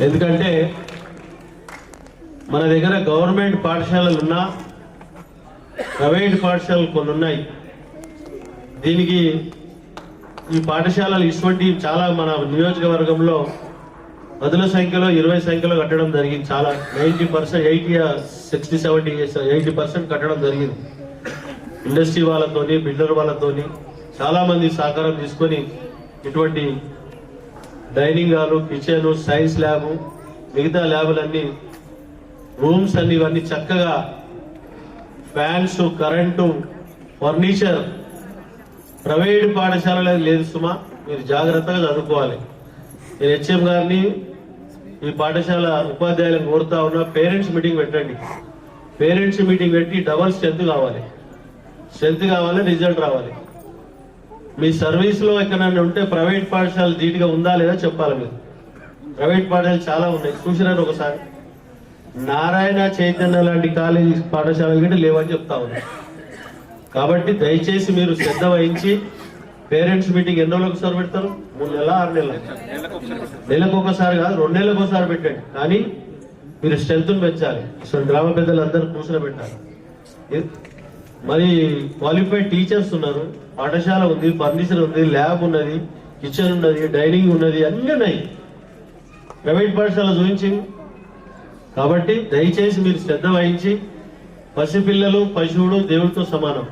ఎందుకంటే మన దగ్గర గవర్నమెంట్ పాఠశాలలు ఉన్నా ప్రైవేట్ పాఠశాలలు కొన్ని ఉన్నాయి. దీనికి ఈ పాఠశాలలు ఇటువంటి చాలా మన నియోజకవర్గంలో పదుల సంఖ్యలో ఇరవై సంఖ్యలో కట్టడం జరిగింది. చాలా ninety percent eighty sixty seventy eighty percent కట్టడం జరిగింది. ఇండస్ట్రీ వాళ్ళతోని బిల్డర్ వాళ్ళతోని చాలామంది సహకారం తీసుకొని ఇటువంటి dining hall kitchen science lab మిగతా ల్యాబులన్నీ రూమ్స్ అన్ని ఇవన్నీ చక్కగా ఫ్యాన్స్ కరెంటు ఫర్నిచర్ ప్రైవేట్ పాఠశాలలో లేదు సుమా. మీరు జాగ్రత్తగా చదువుకోవాలి. నేను హెచ్ఎం గారిని ఈ పాఠశాల ఉపాధ్యాయులను కోరుతా ఉన్నా. పేరెంట్స్ మీటింగ్ పెట్టండి. పేరెంట్స్ మీటింగ్ పెట్టి డబల్ స్ట్రెంత్ కావాలి. స్ట్రెంత్ కావాలి రిజల్ట్ రావాలి. మీ సర్వీస్లో ఎక్కడైనా ఉంటే ప్రైవేట్ పాఠశాల ధీటుగా ఉందా లేదా చెప్పాలి మీరు. ప్రైవేట్ పాఠశాలలు చాలా ఉన్నాయి. చూసినారు ఒకసారి. నారాయణ చైతన్య లాంటి కాలేజీ పాఠశాలలు కంటే లేవని చెప్తా ఉన్నారు కాబట్టి దయచేసి మీరు శ్రద్ధ వహించి పేరెంట్స్ మీటింగ్ ఎన్ని రోజులకు ఒకసారి పెడతారు? మూడు నెలల ఆరు నెలల? నెలకు ఒకసారి కాదు రెండు నెలలకు ఒకసారి పెట్టండి. కానీ మీరు స్ట్రెంత్ పెంచాలి. సో గ్రామ పెద్దలందరూ కూర్చొని పెట్టాలి. మరి క్వాలిఫైడ్ టీచర్స్ ఉన్నారు. పాఠశాల ఉంది ఫర్నిచర్ ఉంది ల్యాబ్ ఉన్నది కిచెన్ ఉన్నది డైనింగ్ ఉన్నది అన్నీ ఉన్నాయి. ప్రైవేట్ పాఠశాల చూపించింది. కాబట్టి దయచేసి మీరు శ్రద్ధ వహించి పసిపిల్లలు పశువులు దేవుడితో సమానం.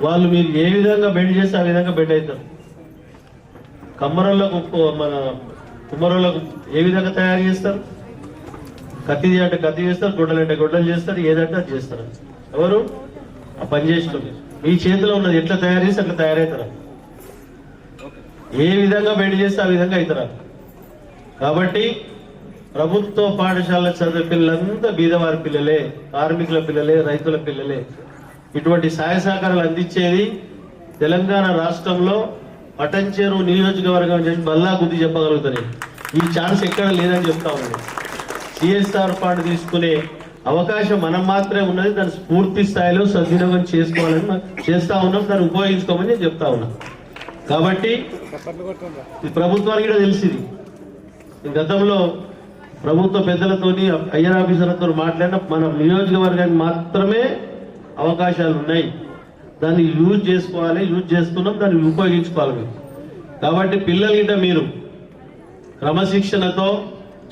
వాళ్ళు మీరు ఏ విధంగా బెండ్ చేస్తే ఆ విధంగా బెండ్ అవుతారు. కమ్మరోళ్ళకు మన కుమ్మరోళ్ళకు ఏ విధంగా తయారు చేస్తారు? కత్తి అంటే కత్తి చేస్తారు గుడ్డలు అంటే గుడ్డలు చేస్తారు ఏదంటే అది చేస్తారు. ఎవరు? ఆ పని చేసిన. మీ చేతిలో ఉన్నది ఎట్లా తయారు చేస్తే అట్లా తయారవుతారా? ఏ విధంగా బయట చేస్తే ఆ విధంగా అవుతారా? కాబట్టి ప్రభుత్వ పాఠశాల చదివే పిల్లలంతా బీదవారి పిల్లలే కార్మికుల పిల్లలే రైతుల పిల్లలే. ఇటువంటి సహాయ సహకారాలు అందించేది తెలంగాణ రాష్ట్రంలో పటంచేరు నియోజకవర్గం చెప్పి బల్లా గుద్ది చెప్పగలుగుతారు ఈ ఛాన్స్ ఎక్కడ లేదని చెప్తా ఉంది సిఎస్ఆర్ ఫండ్ తీసుకునే అవకాశం మనం మాత్రమే ఉన్నది దాన్ని పూర్తి స్థాయిలో సద్వినియోగం చేసుకోవాలని చేస్తా ఉన్నాం దాన్ని ఉపయోగించుకోమని నేను చెప్తా ఉన్నా. కాబట్టి ఈ ప్రభుత్వానికి కూడా తెలిసింది. ఈ గతంలో ప్రభుత్వ పెద్దలతోని ఐఆర్ ఆఫీసర్లతో మాట్లాడిన మన నియోజకవర్గానికి మాత్రమే అవకాశాలు ఉన్నాయి. దాన్ని యూజ్ చేసుకోవాలి యూజ్ చేసుకున్నాం దాన్ని ఉపయోగించుకోవాలి కాబట్టి పిల్లల గిట్ట మీరు క్రమశిక్షణతో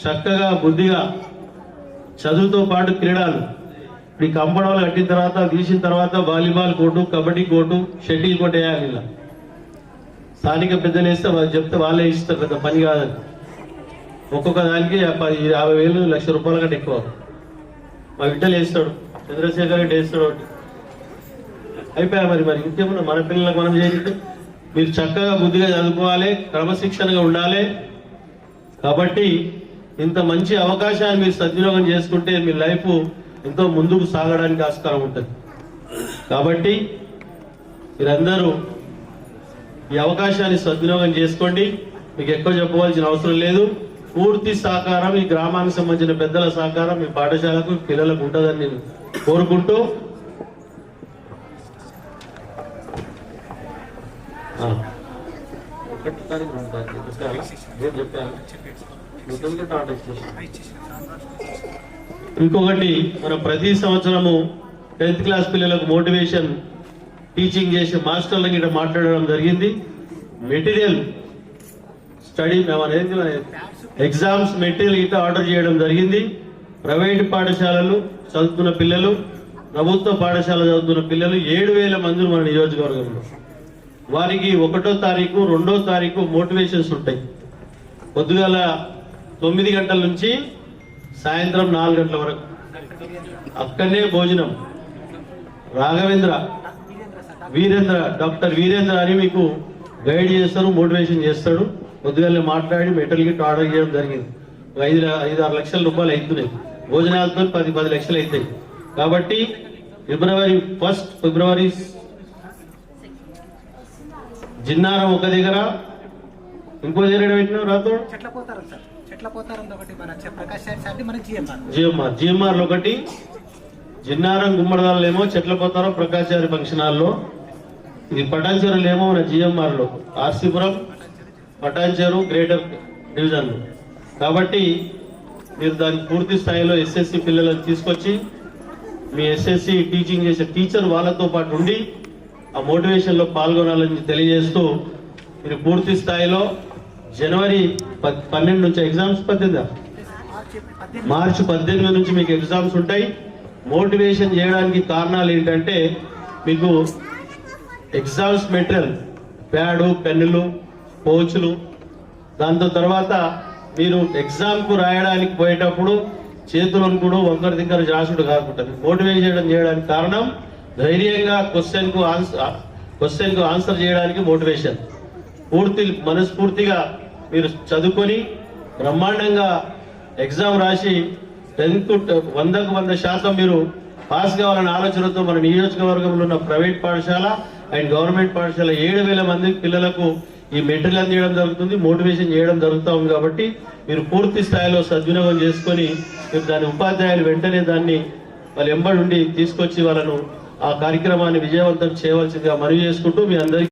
చక్కగా బుద్ధిగా చదువుతో పాటు క్రీడలు. ఇప్పుడు ఈ కంపౌండ్ కట్టిన తర్వాత తీసిన తర్వాత volleyball court kabaddi court shuttle court వేయాలి ఇలా. స్థానిక పెద్దలు వేస్తే వాళ్ళు చెప్తే వాళ్ళే ఇస్తారు పెద్ద పని కాదని ఒక్కొక్క దానికి పది యాభై వేలు లక్ష రూపాయల కంటే ఎక్కువ. మా బిడ్డలు వేస్తాడు చంద్రశేఖర్ రెడ్డి వేస్తాడు ఒకటి. అయిపోయా మరి మరి ఉద్యమం మన పిల్లలకు మనం చేయండి మీరు చక్కగా బుద్ధిగా చదువుకోవాలి క్రమశిక్షణగా ఉండాలి. కాబట్టి ఇంత మంచి అవకాశాన్ని మీరు సద్వినియోగం చేసుకుంటే మీ లైఫ్ ఎంతో ముందుకు సాగడానికి ఆస్కారం ఉంటుంది. కాబట్టి మీరందరూ ఈ అవకాశాన్ని సద్వినియోగం చేసుకోండి. మీకు ఎక్కువ చెప్పవలసిన అవసరం లేదు. పూర్తి సహకారం ఈ గ్రామానికి సంబంధించిన పెద్దల సహకారం మీ పాఠశాలకు పిల్లలకు ఉంటుందని నేను కోరుకుంటూ ఒకటి తారీఖు రెండు తారీఖు చెప్పాను ఇంకొకటి మనం ప్రతి సంవత్సరము టెన్త్ క్లాస్ పిల్లలకు మోటివేషన్ టీచింగ్ చేసే మాస్టర్ల గిట్ట మాట్లాడడం జరిగింది. మెటీరియల్ స్టడీ అనేది ఎగ్జామ్స్ మెటీరియల్ గిట్ట ఆర్డర్ చేయడం జరిగింది. ప్రైవేట్ పాఠశాలలు చదువుతున్న పిల్లలు ప్రభుత్వ పాఠశాల చదువుతున్న పిల్లలు ఏడు వేల మంది మన నియోజకవర్గంలో. వారికి ఒకటో తారీఖు రెండో తారీఖు మోటివేషన్స్ ఉంటాయి. పొద్దుగాల తొమ్మిది గంటల నుంచి సాయంత్రం నాలుగు గంటల వరకు. అక్కడనే భోజనం. రాఘవేంద్ర వీరేంద్ర డాక్టర్ వీరేంద్ర అని మీకు గైడ్ చేస్తారు మోటివేషన్ చేస్తాడు. పొద్దుగాలే మాట్లాడి మెటల్ గిట్ ఆర్డర్ చేయడం జరిగింది. ఐదు ఐదు ఆరు లక్షల రూపాయలు అవుతున్నాయి. భోజనాలతో పది పది లక్షలు అవుతాయి. కాబట్టి ఫిబ్రవరి ఫస్ట్ ఫిబ్రవరి జిన్నారం ఒక దగ్గర ఇంకో దగ్గర పెట్టినావు రాతో చెట్ల పోతారం ఒకటి మన ప్రకాష్ మన జిఎంఆర్. జిఎంఆర్. ఒకటి జిన్నారం గుమ్మడిదాలలో ఏమో చెట్ల పోతారం ప్రకాశారి ఫంక్షన్ హాల్లో ఇది పటాన్చేరులు ఏమో మన జిఎంఆర్లో. ఆర్సీపురం పటాన్చేరు గ్రేటర్ డివిజన్ కాబట్టి మీరు దాన్ని పూర్తి స్థాయిలో ఎస్ఎస్సి పిల్లలను తీసుకొచ్చి మీ ఎస్ఎస్సి టీచింగ్ చేసే టీచర్ వాళ్ళతో పాటు ఉండి ఆ మోటివేషన్లో పాల్గొనాలని తెలియజేస్తూ మీరు పూర్తి స్థాయిలో జనవరి పన్నెండు నుంచి ఎగ్జామ్స్ పద్దెనిమిదా మార్చి పద్దెనిమిది నుంచి మీకు ఎగ్జామ్స్ ఉంటాయి. మోటివేషన్ చేయడానికి కారణాలు ఏంటంటే మీకు ఎగ్జామ్స్ మెటీరియల్ ప్యాడు పెన్నులు కోచ్లు దాంతో తర్వాత మీరు ఎగ్జామ్కు రాయడానికి పోయేటప్పుడు చేతులను కూడా వంకర దగ్గర జాసుడు కాకుండా మోటివేషన్ చేయడానికి కారణం ధైర్యంగా క్వశ్చన్కు ఆన్సర్ క్వశ్చన్కు ఆన్సర్ చేయడానికి మోటివేషన్. పూర్తి మనస్ఫూర్తిగా మీరు చదువుకొని బ్రహ్మాండంగా ఎగ్జామ్ రాసి టెన్త్ వందకు వంద శాతం మీరు పాస్ కావాలనే ఆలోచనతో మన నియోజకవర్గంలో ఉన్న ప్రైవేట్ పాఠశాల అండ్ గవర్నమెంట్ పాఠశాల ఏడు వేల మంది పిల్లలకు ఈ మెటీరియల్ అందించడం జరుగుతుంది. మోటివేషన్ చేయడం జరుగుతూ ఉంది కాబట్టి మీరు పూర్తి స్థాయిలో సద్వినియోగం చేసుకొని మీరు దాని ఉపాధ్యాయులు వెంటనే దాన్ని వాళ్ళ ఎంబడి ఉండి తీసుకొచ్చి వాళ్ళను ఆ కార్యక్రమాన్ని విజయవంతం చేయవలసిందిగా మనవి చేసుకుంటూ మీ అందరికీ